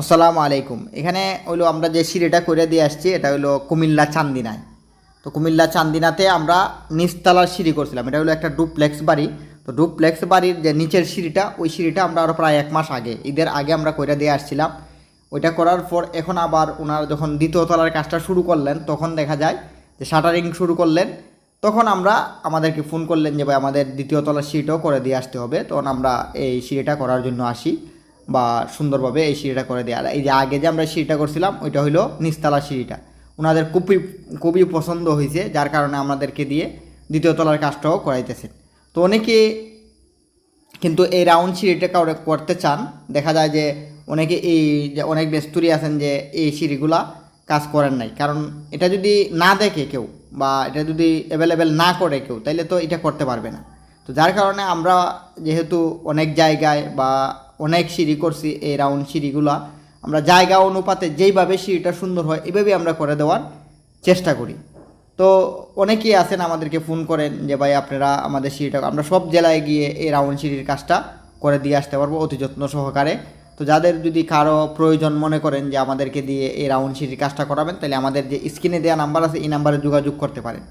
আসসালামু আলাইকুম। এখানে হইল আমরা যে সিঁড়িটা করে দিয়ে আসছি, এটা হলো কুমিল্লা চান্দিনায়। তো কুমিল্লা চান্দিনাতে আমরা নিচতলার সিঁড়ি করছিলাম। এটা হলো একটা ডুপ্লেক্স বাড়ি। তো ডুপ্লেক্স বাড়ির যে নিচের সিঁড়িটা, ওই সিঁড়িটা আমরা আরও প্রায় এক মাস আগে, ঈদের আগে আমরা করে দিয়ে আসছিলাম। ওইটা করার পর এখন আবার ওনার যখন দ্বিতীয় তলার কাজটা শুরু করলেন, তখন দেখা যায় যে শাটারিং শুরু করলেন। তখন আমরা আমাদেরকে ফোন করলেন যে, ভাই, আমাদের দ্বিতীয় তলার সিঁড়িটাও করে দিয়ে আসতে হবে। তখন আমরা এই সিঁড়িটা করার জন্য আসি। বা সুন্দরভাবে এই সিঁড়িটা করে আর এই যে আগে যে আমরা সিঁড়িটা করছিলাম, ওইটা হলো নিচতলা সিঁড়িটা। ওনাদের খুবই খুবই পছন্দ হয়েছে যার কারণে আমাদেরকে দিয়ে দ্বিতীয় তলার কাজটাও করাইতেছেন। তো অনেকে কিন্তু এই রাউন্ড সিঁড়িটা কাউরে করতে চান। দেখা যায় যে অনেকে এই যে অনেক বেস্তুরি আছেন যে এই সিঁড়িগুলা কাজ করেন নাই। কারণ এটা যদি না দেখে কেউ বা এটা যদি অ্যাভেলেবেল না করে কেউ, তাইলে তো এটা করতে পারবে না। তো যার কারণে আমরা যেহেতু অনেক জায়গায় বা অনেক সিঁড়ি করছি, এই রাউন্ড সিঁড়িগুলা। আমরা জায়গা, অনুপাতে যেইভাবে সিঁড়িটা সুন্দর হয় এইভাবেই আমরা করে দেওয়ার চেষ্টা করি। তো অনেকেই আছেন আমাদেরকে ফোন করেন যে, ভাই, আপনারা আমাদের সিঁড়িটা, আমরা সব জেলায় গিয়ে এই রাউন্ড সিঁড়ির কাজটা করে দিয়ে আসতে পারব অতি যত্ন সহকারে। তো যাদের যদি কারও প্রয়োজন মনে করেন যে, আমাদেরকে দিয়ে এই রাউন্ড সিঁড়ির কাজটা করাবেন, তাহলে আমাদের যে স্ক্রিনে দেওয়া নাম্বার আছে, এই নাম্বারে যোগাযোগ করতে পারেন।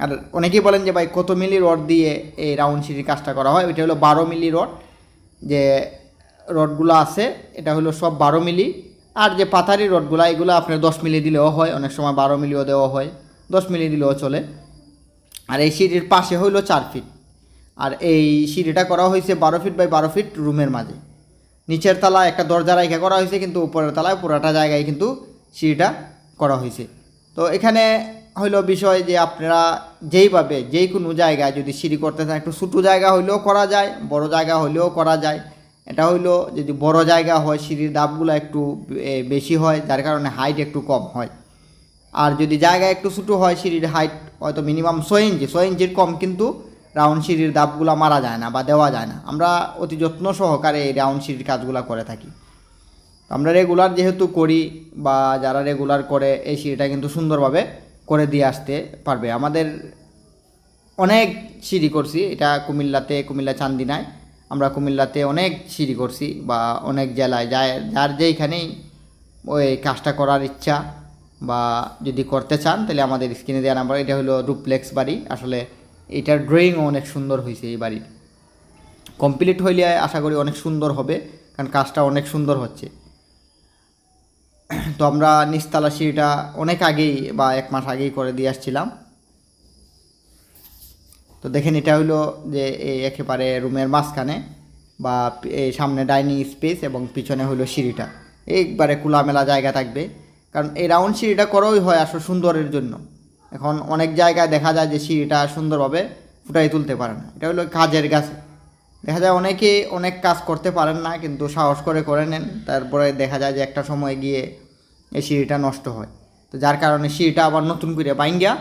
আর অনেকেই বলেন যে, ভাই, কত মিলি রড দিয়ে এই রাউন্ড সিঁড়ির কাজটা করা হয়? এটা হলো বারো মিলি রড যে রডগুলো আছে, এটা হলো সব বারো মিলি। আর যে পাথারি রডগুলো, এগুলো আপনার দশ মিলি দিলেও হয়, অনেক সময় বারো মিলিও দেওয়া হয়, দশ মিলি দিলেও চলে। আর এই সিঁড়ির পাশে হইল চার ফিট। আর এই সিঁড়িটা করা হয়েছে বারো ফিট বাই বারো ফিট রুমের মাঝে। নিচের তলা একটা দরজা রাইখা করা হয়েছে, কিন্তু উপরের তলায় পুরাটা জায়গায় কিন্তু সিঁড়িটা করা হয়েছে। তো এখানে হইল বিষয় যে আপনারা যেইভাবে যেই কোনো জায়গায় যদি সিঁড়ি করতে চান, একটু ছোটো জায়গা হইলেও করা যায়, বড় জায়গা হইলেও করা যায়। এটা হইল যদি বড় জায়গা হয়, সিঁড়ির দাবগুলো একটু বেশি হয়, যার কারণে হাইট একটু কম হয়। আর যদি জায়গা একটু ছোটো হয়, সিঁড়ির হাইট হয়তো মিনিমাম ছয় ইঞ্চি, ছয় ইঞ্চির কম কিন্তু রাউন্ড সিঁড়ির দাবগুলো মারা যায় না বা দেওয়া যায় না। আমরা অতি যত্ন সহকারে এই রাউন্ড সিঁড়ির কাজগুলো করে থাকি। আমরা রেগুলার যেহেতু করি বা যারা রেগুলার করে, এই সিঁড়িটা কিন্তু সুন্দরভাবে করে দিয়ে আসতে পারবে। আমাদের অনেক সিঁড়ি করছি, এটা কুমিল্লাতে, কুমিল্লা চান্দিনায়। আমরা কুমিল্লাতে অনেক সিঁড়ি করছি বা অনেক জেলায় যায়, যার যেইখানেই ওই কাজটা করার ইচ্ছা বা যদি করতে চান, তাহলে আমাদের স্ক্রিনে দেওয়া নাম্বার, এটা হলো ডুপ্লেক্স বাড়ি। আসলে এটার ড্রয়িংও অনেক সুন্দর হয়েছে এই বাড়ির। কমপ্লিট হইলে আশা করি অনেক সুন্দর হবে, কারণ কাজটা অনেক সুন্দর হচ্ছে। তো আমরা নিচতলা সিঁড়িটা অনেক আগেই বা এক মাস আগেই করে দিয়ে আসছিলাম। তো দেখেন এটা হলো যে একেবারে রুমের মাঝখানে বা সামনে ডাইনিং স্পেস এবং পিছনে হলো সিঁড়িটা। একবারে খোলামেলা জায়গা থাকবে। কারণ এই রাউন্ড সিঁড়িটা করাই হয় আসলে সুন্দরের জন্য। এখন অনেক জায়গায় দেখা যায় যে সিঁড়িটা সুন্দরভাবে ফুটাই তুলতে পারে না। এটা হলো কাজের গাছ। দেখা যায় অনেকে অনেক কাজ করতে পারেন না, কিন্তু সাহস করে করে নেন। তারপরে দেখা যায় যে একটা সময় গিয়ে এই সিঁড়িটা নষ্ট হয়। তো যার কারণে সিঁড়িটা আবার নতুন করে বাইঙ্গা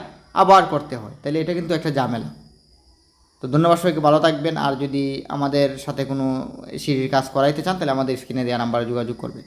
আবার করতে হয়। তাহলে এটা কিন্তু একটা ঝামেলা। তো ধন্যবাদ সবাইকে, ভালো থাকবেন। আর যদি আমাদের সাথে কোনো সিঁড়ির কাজ করাইতে চান, তাহলে আমাদের স্ক্রিনে দেওয়া নাম্বারে যোগাযোগ করবেন।